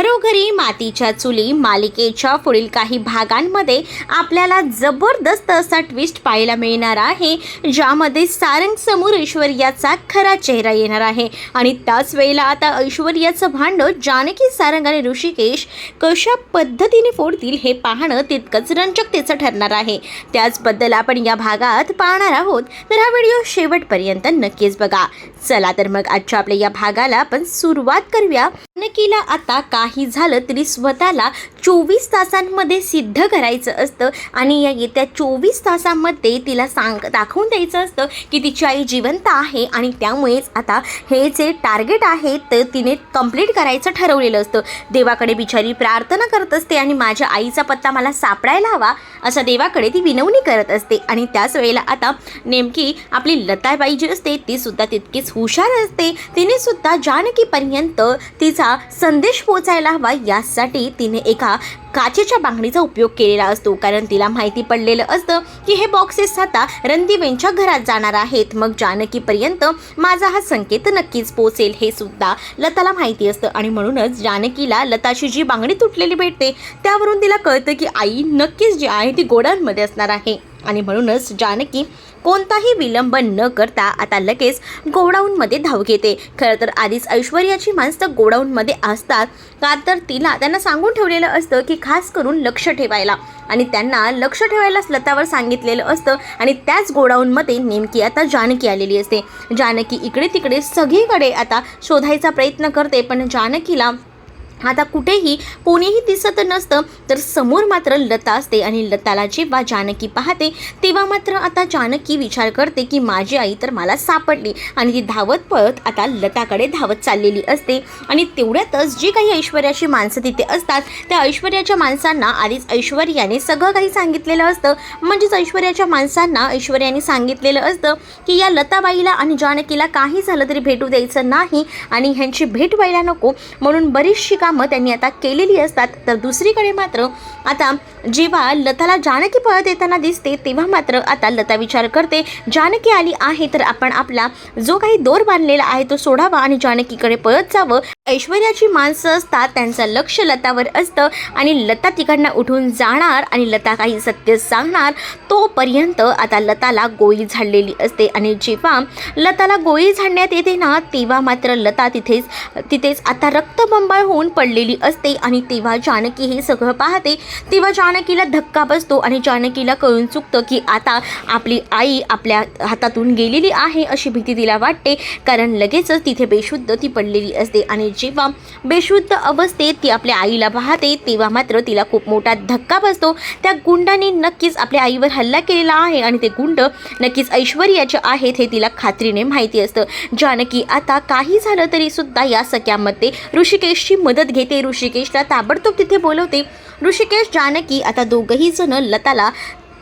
para घरोघरी मातीच्या चुली मालिकेच्या पुढील काही भागांमध्ये आपल्याला जबरदस्त असा ट्विस्ट पाहायला मिळणार आहे ज्यामध्ये सारंग समोर ऐश्वर्याचा खरा चेहरा येणार आहे. आणि त्याच वेळेला आता ऐश्वर्याचं भांडं जानकी सारंग आणि ऋषिकेश कशा पद्धतीने फोडतील हे पाहणं तितकंच रंजकतेचं ठरणार आहे. त्याचबद्दल आपण या भागात पाहणार आहोत तर हा व्हिडिओ शेवटपर्यंत नक्कीच बघा. चला तर मग आजच्या आपल्या या भागाला आपण सुरुवात करूया. जानकीला आता काही झालं तरी स्वतःला चोवीस तासांमध्ये सिद्ध करायचं असतं. आणि या येत्या चोवीस तासांमध्ये तिला सांग दाखवून द्यायचं असतं की तिची आई जिवंत आहे आणि त्यामुळेच आता हे जे टार्गेट आहे तर तिने कंप्लीट करायचं ठरवलेलं असतं. देवाकडे बिचारी प्रार्थना करत असते आणि माझ्या आईचा पत्ता मला सापडायला हवा असं देवाकडे ती विनवणी करत असते. आणि त्याच वेळेला आता नेमकी आपली लताबाई जी असते ती सुद्धा तितकीच हुशार असते. तिने सुद्धा जानकीपर्यंत तिचा संदेश पोचायला हवा यासाठी तिने एका काचेच्या बांगडीचा उपयोग केलेला असतो. कारण तिला माहिती पडलेलं असतं की हे बॉक्सेस आता रणदिवेंच्या घरात जाणार आहेत. मग जानकीपर्यंत माझा हा संकेत नक्कीच पोचेल हे सुद्धा लताला माहिती असतं. आणि म्हणूनच जानकीला लताची जी बांगडी तुटलेली भेटते त्यावरून तिला कळतं की आई नक्कीच जी आहे ती गोडांमध्ये असणार आहे. आणि म्हणूनच जानकी कोणताही विलंब न करता आता लगेच गोडाऊनमध्ये धाव घेते. खरं तर आधीच ऐश्वर्याची माणसं गोडाऊनमध्ये असतात. का तर तिला त्यांना सांगून ठेवलेलं असतं की खास करून लक्ष ठेवायला. आणि त्यांना लक्ष ठेवायलाच लतावर सांगितलेलं असतं आणि त्याच गोडाऊनमध्ये नेमकी आता जानकी आलेली असते. जानकी इकडे तिकडे सगळीकडे आता शोधायचा प्रयत्न करते पण जानकीला आता कुठेही कोणीही दिसत नसतं तर समोर मात्र लता असते आणि लताला जेव्हा जानकी पाहते तेव्हा मात्र आता जानकी विचार करते की माझी आई तर मला सापडली आणि ती धावत पळत आता लताकडे धावत चाललेली असते. आणि तेवढ्यातच जी काही ऐश्वर्याची माणसं तिथे असतात त्या ऐश्वर्याच्या माणसांना आधीच ऐश्वर्याने सगळं काही सांगितलेलं असतं. म्हणजेच ऐश्वर्याच्या माणसांना ऐश्वर्याने सांगितलेलं असतं की या लताबाईला आणि जानकीला काही झालं तरी भेटू द्यायचं नाही आणि ह्यांची भेट व्हायला नको म्हणून बरीचशी कामं त्यांनी आता केलेली असतात. तर दुसरीकडे मात्र आता जेव्हा लताला जानकी पळत येताना दिसते तेव्हा मात्र आता लता विचार करते जानकी आली आहे तर आपण आपला जो काही दोर बांधलेला आहे तो सोडावा आणि जानकीकडे पळत जावं. ऐश्वर्याची माणसं असतात त्यांचं लक्ष लतावर असतं आणि लता तिकडनं उठून जाणार आणि लता काही सत्य सांगणार तोपर्यंत आता लताला गोळी झाडलेली असते. आणि जेव्हा लताला गोळी झाडण्यात येते ना तेव्हा मात्र लता तिथेच तिथेच आता रक्तबंबाळ होऊन पडलेली असते. आणि तेव्हा जानकी हे सगळं पाहते. तेव्हा जानकीला धक्का बसतो आणि जानकीला कळून चुकतं की आता आपली आई आपल्या हातातून गेलेली आहे अशी भीती तिला वाटते. कारण लगेचच तिथे बेशुद्ध ती पडलेली असते. आणि जेव्हा बेशुद्ध अवस्थेत ती आपल्या आईला पाहते तेव्हा मात्र तिला खूप मोठा धक्का बसतो. त्या गुंडाने नक्कीच आपल्या आईवर हल्ला केलेला आहे आणि ते गुंड नक्कीच ऐश्वर्याचे आहेत हे तिला खात्रीने माहिती असतं. जानकी आता काही झालं तरी सुद्धा या सख्यामध्ये ऋषिकेशची मदत घेते. ऋषिकेशला ताबडतोब तिथे बोलवते. ऋषिकेश जानकी आता दोघंही जण लताला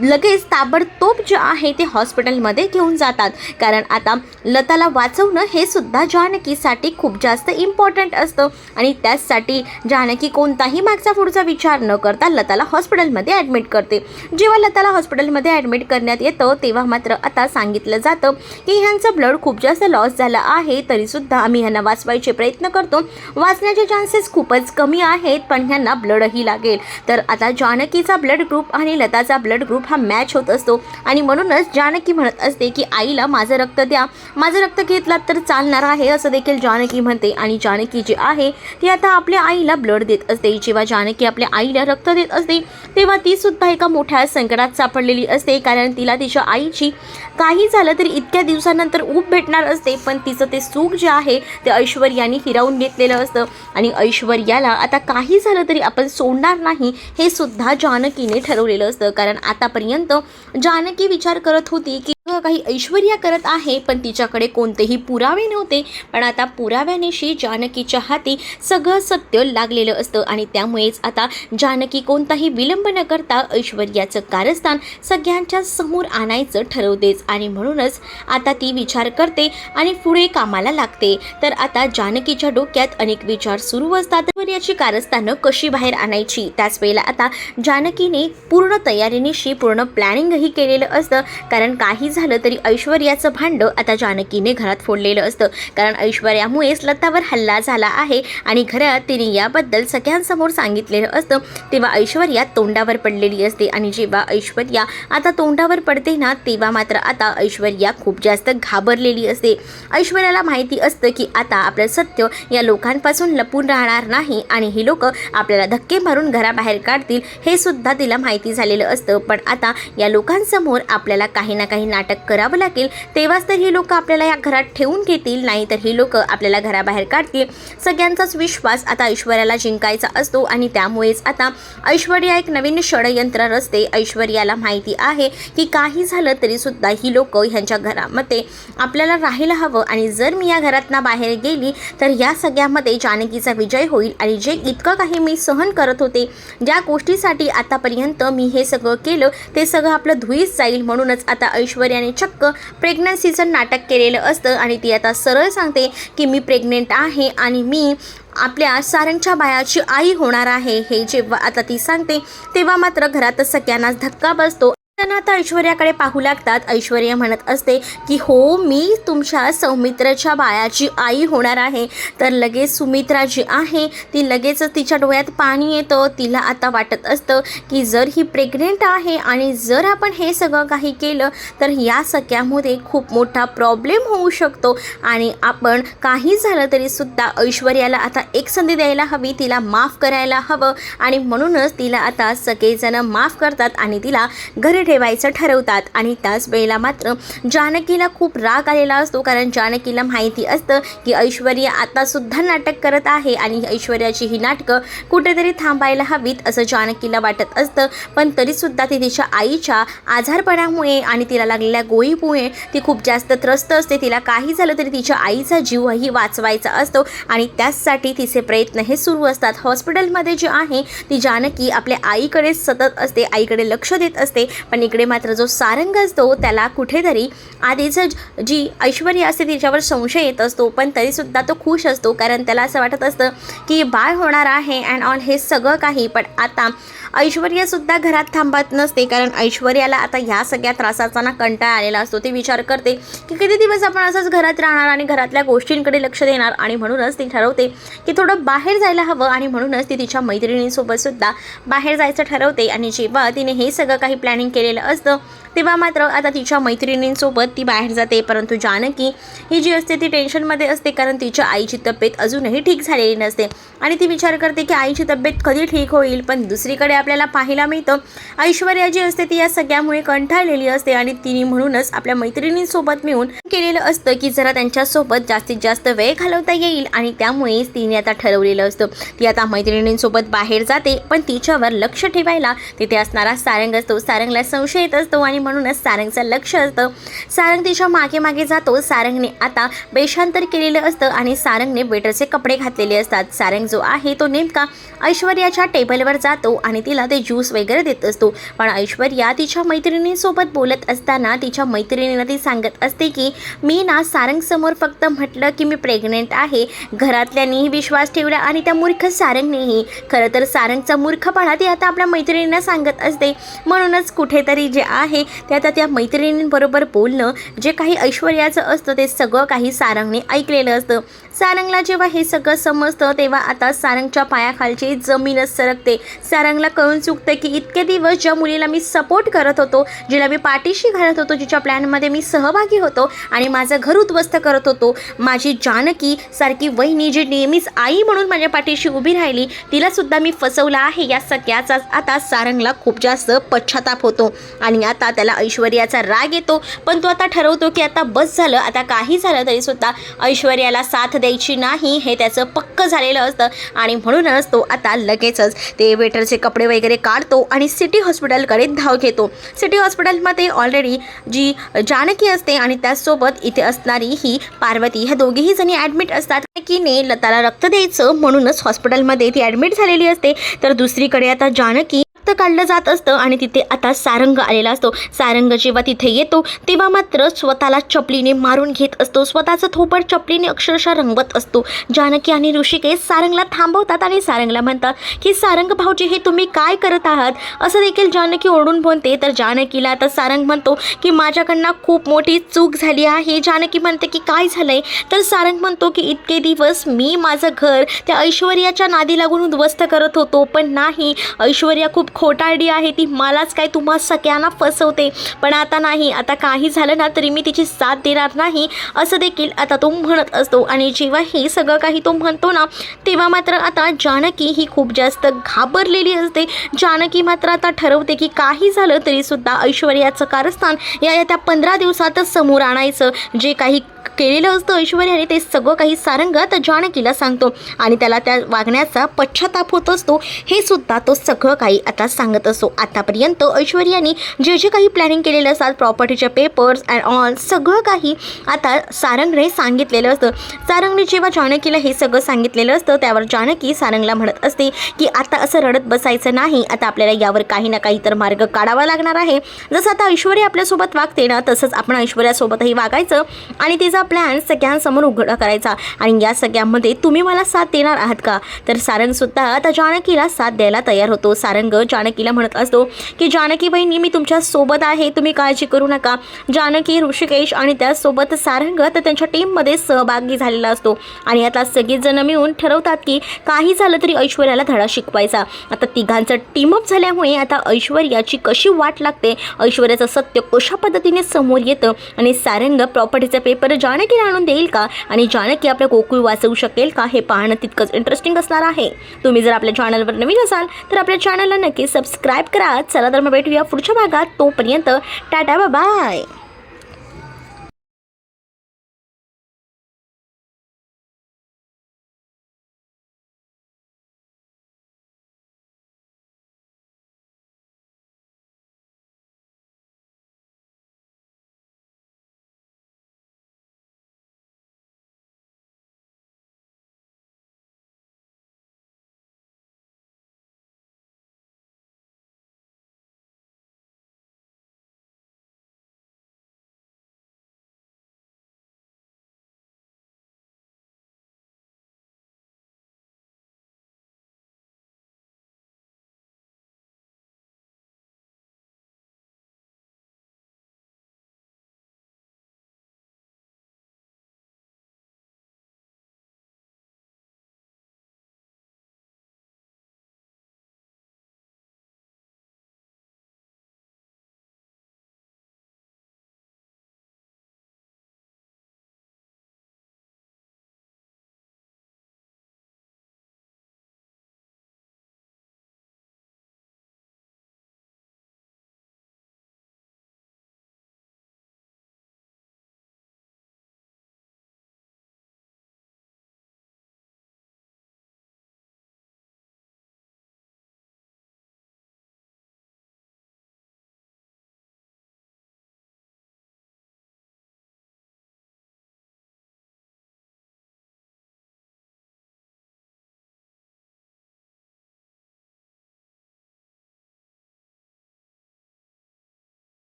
लगेच ताबडतोब जे आहे ते हॉस्पिटलमध्ये घेऊन जातात. कारण आता लताला वाचवणं हे सुद्धा जानकीसाठी खूप जास्त इम्पॉर्टंट असतं. आणि त्याचसाठी जानकी कोणताही मागचा पुढचा विचार न करता लताला हॉस्पिटलमध्ये ॲडमिट करते. जेव्हा लताला हॉस्पिटलमध्ये ॲडमिट करण्यात येतं तेव्हा मात्र आता सांगितलं जातं की ह्यांचं ब्लड खूप जास्त लॉस झालं आहे तरीसुद्धा आम्ही ह्यांना वाचवायचे प्रयत्न करतो. वाचण्याचे चान्सेस खूपच कमी आहेत पण ह्यांना ब्लडही लागेल. तर आता जानकीचा ब्लड ग्रुप आणि लताचा ब्लड ग्रुप हा मॅच होत असतो. आणि म्हणूनच जानकी म्हणत असते की आईला माझं रक्त द्या. माझं रक्त घेतलात तर चालणार आहे असं देखील जानकी म्हणते. आणि जानकी जी आहे ती आता आपल्या आईला ब्लड देत असते. जेव्हा जानकी आपल्या आईला रक्त देत असते तेव्हा ती सुद्धा एका मोठ्या संकटात सापडलेली असते. कारण तिला तिच्या आईची काही झालं तरी इतक्या दिवसानंतर ऊब भेटणार असते. पण तिचं ते सुख जे आहे ते ऐश्वर्याने हिरावून घेतलेलं असतं. आणि ऐश्वर्याला आता काही झालं तरी आपण सोडणार नाही हे सुद्धा जानकीने ठरवलेलं असतं. कारण आता आतापर्यंत जानकी विचार करत होती की काही ऐश्वर्या करत आहे पण तिच्याकडे कोणतेही पुरावे नव्हते. पण आता पुराव्यानिशी जानकीच्या हाती सगळं सत्य लागलेलं असतं आणि त्यामुळेच आता जानकी कोणताही विलंब न करता ऐश्वर्याचं कारस्थान सगळ्यांच्या समोर आणायचं ठरवतेच आणि म्हणूनच आता ती विचार करते आणि पुढे कामाला लागते. तर आता जानकीच्या डोक्यात अनेक विचार सुरू असतात. ऐश्वर्याची कारस्थानं कशी बाहेर आणायची? त्याच वेळेला आता जानकीने पूर्ण तयारीनिशी पूर्ण प्लॅनिंगही केलेलं असतं. कारण काही झालं तरी ऐश्वर्याचं भांडं आता जानकीने घरात फोडलेलं असतं. कारण ऐश्वर्यामुळेच लतावर हल्ला झाला आहे आणि घरात तिने याबद्दल सगळ्यांसमोर सांगितलेलं असतं. तेव्हा ऐश्वर्या तोंडावर पडलेली असते आणि जेव्हा ऐश्वर्या आता तोंडावर पडते ना तेव्हा मात्र आता ऐश्वर्या खूप जास्त घाबरलेली असते. ऐश्वर्याला माहिती असतं की आता आपलं सत्य या लोकांपासून लपून राहणार नाही आणि ही लोक आपल्याला धक्के मारून घराबाहेर काढतील हे सुद्धा तिला माहिती झालेलं असतं. पण आता या लोकांसमोर आपल्याला काही ना काही नाटक करावं लागेल. तेव्हाच तर ही लोक आपल्याला या घरात ठेवून घेतील. नाही तर ही लोक आपल्याला घराबाहेर काढतील. सगळ्यांचाच विश्वास आता ऐश्वर्याला जिंकायचा असतो आणि त्यामुळेच आता ऐश्वर्या एक नवीन षडयंत्र रचते. ऐश्वर्याला माहिती आहे की काही झालं तरी सुद्धा ही लोक ह्यांच्या घरामध्ये आपल्याला राहायला हवं. आणि जर मी या घरातनं बाहेर गेली तर या सगळ्यामध्ये जानकीचा विजय होईल. आणि जे इतकं काही मी सहन करत होते ज्या गोष्टीसाठी आतापर्यंत मी हे सगळं केलं ते सगळं आपलं धुईस जाईल. म्हणूनच आता याने चक्क प्रेग्नन्सीचं नाटक केलेलं असतं आणि ती आता सरळ सांगते की मी प्रेग्नेंट आहे आणि मी आपल्या सारंगच्या बायाची आई होणार आहे. हे जेव्हा आता ती सांगते तेव्हा मात्र घरात सगळ्यांनाच धक्का बसतो. त्यांना आता ऐश्वर्याकडे पाहू लागतात. ऐश्वर्या म्हणत असते की हो मी तुमच्या सौमित्राच्या बायाची आई होणार आहे. तर लगेच सुमित्रा जी आहे ती लगेच तिच्या डोळ्यात पाणी येतं. तिला आता वाटत असतं की जर ही प्रेग्नेंट आहे आणि जर आपण हे सगळं काही केलं तर या सगळ्यामध्ये खूप मोठा प्रॉब्लेम होऊ शकतो. आणि आपण काही झालं तरी सुद्धा ऐश्वर्याला आता एक संधी द्यायला हवी. तिला माफ करायला हवं. आणि म्हणूनच तिला आता सगळेजणं माफ करतात आणि तिला घरी ठेवायचं ठरवतात. आणि त्याच वेळेला मात्र जानकीला खूप राग आलेला असतो. कारण जानकीला माहिती असतं की ऐश्वर्या आतासुद्धा नाटक करत आहे. आणि ऐश्वर्याची ही नाटकं कुठेतरी थांबायला हवीत असं जानकीला वाटत असतं. पण तरीसुद्धा ती तिच्या आईच्या आजारपणामुळे आणि तिला लागलेल्या गोळीमुळे ती खूप जास्त त्रस्त असते. तिला काही झालं तरी तिच्या आईचा जीवही वाचवायचा असतो. आणि त्याचसाठी तिचे प्रयत्न हे सुरू असतात. हॉस्पिटलमध्ये जे आहे ती जानकी आपल्या आईकडे सतत असते आईकडे लक्ष देत असते. पण इकडे मात्र जो सारंग असतो त्याला कुठेतरी आधीच जी ऐश्वर्या असते तिच्यावर संशय येत असतो. पण तरीसुद्धा तो खुश असतो. कारण त्याला असं वाटत असतं की बाळ होणार आहे अँड ऑल हे सगळं काही. पण आता ऐश्वर्यासुद्धा घरात थांबत नसते कारण ऐश्वर्याला आता ह्या सगळ्या त्रासाचा ना कंटाळा आलेला असतो. ते विचार करते की किती दिवस आपण असंच घरात राहणार आणि घरातल्या गोष्टींकडे लक्ष देणार आणि म्हणूनच ती ठरवते की थोडं बाहेर जायला हवं आणि म्हणूनच ती तिच्या मैत्रिणींसोबत सुद्धा बाहेर जायचं ठरवते. आणि जेव्हा तिने हे सगळं काही प्लॅनिंग केलेलं असतं तेव्हा मात्र आता तिच्या मैत्रिणींसोबत ती बाहेर जाते. परंतु जानकी ही जी असते ती टेन्शनमध्ये असते कारण तिच्या आईची तब्येत अजूनही ठीक झालेली नसते. आणि ती विचार करते की आईची तब्येत कधी ठीक होईल पण दुसरीकडे आपल्याला पाहायला मिळतं. ऐश्वर्या जी असते ती या सगळ्यामुळे कंठाळलेली असते आणि तिने म्हणूनच आपल्या मैत्रिणींसोबत मिळून केलेलं असतं की जरा त्यांच्यासोबत जास्तीत जास्त वेळ घालवता येईल आणि त्यामुळेच तिने आता ठरवलेलं असतं. ती आता मैत्रिणींसोबत बाहेर जाते पण तिच्यावर लक्ष ठेवायला तिथे असणारा सारंग असतो. सारंगला संशय येत असतो आणि म्हणूनच सारंगचं लक्ष असतं. सारंग तिच्यामागे मागे जातो. सारंगने आता बेशांतर केलेलं असतं आणि सारंगने वेटरचे कपडे घातलेले असतात. सारंग जो आहे तो नेमका ऐश्वर्याच्या टेबलवर जातो आणि ती तिला ते ज्यूस वगैरे देत असतो. पण ऐश्वर्या तिच्या मैत्रिणींसोबत बोलत असताना तिच्या मैत्रिणीला ती सांगत असते की मी ना सारंगसमोर फक्त म्हटलं की मी प्रेग्नेंट आहे. घरातल्यांनीही विश्वास ठेवला आणि त्या मूर्ख सारंगनेही खरं तर सारंगचा मूर्खपणा ती आता आपल्या मैत्रिणींना सांगत असते. म्हणूनच कुठेतरी जे आहे ते आता त्या मैत्रिणींबरोबर बोलणं जे काही ऐश्वर्याचं असतं ते सगळं काही सारंगने ऐकलेलं असतं. सारंगला जेव्हा हे सगळं समजतं तेव्हा आता सारंगच्या पायाखालची जमीनच सरकते. सारंगला कळून चुकतं की इतके दिवस ज्या मुलीला मी सपोर्ट करत होतो जिला मी पाठीशी घालत होतो जिच्या प्लॅनमध्ये मी सहभागी होतो आणि माझं घर उद्ध्वस्त करत होतो माझी जानकी सारखी वहिनी जी नेहमीच आई म्हणून माझ्या पाठीशी उभी राहिली तिलासुद्धा मी फसवलं आहे. या सगळ्याचा आता सारंगला खूप जास्त पश्चाताप होतो आणि आता त्याला ऐश्वर्याचा राग येतो. पण तो आता ठरवतो की आता बस झालं आता काही झालं तरीसुद्धा ऐश्वर्याला साथ द्यायची नाही हे त्याचं पक्क झालेलं असतं आणि म्हणूनच तो आता लगेचच ते वेटरचे कपडे वगैरे काढतो आणि सिटी हॉस्पिटलकडे धाव घेतो. सिटी हॉस्पिटलमध्ये ऑलरेडी जी जानकी असते आणि त्याचसोबत इथे असणारी ही पार्वती ह्या दोघीही जणी ॲडमिट असतात. जानकीने लताला रक्त द्यायचं म्हणूनच हॉस्पिटलमध्ये ती ॲडमिट झालेली असते. तर दुसरीकडे आता जानकी रक्त काढलं जात असतं आणि तिथे आता सारंग आलेला असतो. सारंग जेव्हा तिथे येतो तेव्हा मात्र स्वतःला चपलीने मारून घेत असतो. स्वतःचं थोपड चपलीने अक्षरशः रंगवत असतो. जानकी आणि ऋषिकेश सारंगला थांबवतात आणि सारंगला म्हणतात की सारंग भाऊजी हे तुम्ही काय करत आहात? असं देखील जानकी ओरडून बोलते. तर जानकीला आता सारंग म्हणतो की माझ्याकडनं खूप मोठी चूक झाली आहे. जानकी म्हणते की काय झालंय? तर सारंग म्हणतो की इतके दिवस मी माझं घर त्या ऐश्वर्याच्या नादी लागून उद्ध्वस्त करत होतो पण नाही. ऐश्वर्या खूप खोटारडी आहे ती मलाच काय तुम्हा सगळ्यांना फसवते. पण आता नाही आता काही झालं ना तरी मी तिची साथ देणार नाही असं देखील आता तो म्हणत असतो. आणि जेव्हा हे सगळं काही तो म्हणतो ना तेव्हा मात्र आता जानकी ही खूप जास्त घाबरलेली असते. जानकी मात्र आता ठरवते की काही झालं तरीसुद्धा ऐश्वर्याचं कारस्थान या या त्या पंधरा दिवसातच समोर आणायचं. जे काही केलेलं असतं ऐश्वर्याने ते सगळं काही सारंग तर जानकीला सांगतो. आणि त्याला त्या वागण्याचा पश्चाताप होत असतो. हे सुद्धा तो सगळं काही आता सांगत असतो आतापर्यंत ऐश्वर्याने जे जे काही प्लॅनिंग केलेलं असतात प्रॉपर्टीचे पेपर्स अँड ऑल सगळं काही आता सारंगने सांगितलेलं असतं. सारंगने जेव्हा जानकीला हे सगळं सांगितलेलं असतं त्यावर जानकी सारंगला म्हणत असते की आता असं रडत बसायचं नाही. आता आपल्याला यावर काही ना काही तर मार्ग काढावा लागणार आहे. जसं आता ऐश्वर्या आपल्यासोबत वागते ना तसंच आपण ऐश्वर्यासोबतही वागायचं. आणि तिचा प्लॅन सगळ्यांसमोर उघडा करायचा. आणि या सगळ्यामध्ये तुम्ही मला साथ देणार आहात का? तर सारंगसुद्धा आता जानकीला साथ द्यायला तयार होतो. सारंग जानकीला म्हणत असतो की जानकी बहिणी मी तुमच्यासोबत आहे. तुम्ही काळजी करू नका. जानकी ऋषिकेश आणि त्यासोबत सारंग तर त्यांच्या टीममध्ये सहभागी झालेला असतो. आणि आता सगळेजण मिळून ठरवतात की काही झालं तरी ऐश्वर्याला धडा शिकवायचा. आता तिघांचं टीमअप झाल्यामुळे आता ऐश्वर्याची कशी वाट लागते? ऐश्वर्याचं सत्य कशा पद्धतीने समोर येतं? आणि सारंग प्रॉपर्टीचा पेपर जानकीला आणून देईल का? आणि जानकी आपलं गोकुळ वाचवू शकेल का? हे पाहणं तितकंच इंटरेस्टिंग असणार आहे. तुम्ही जर आपल्या चॅनलवर नवीन असाल तर आपल्या चॅनलला नक्की सबस्क्राईब करा. चला तर मग भेटूया पुढच्या भागात. तोपर्यंत टाटा बाय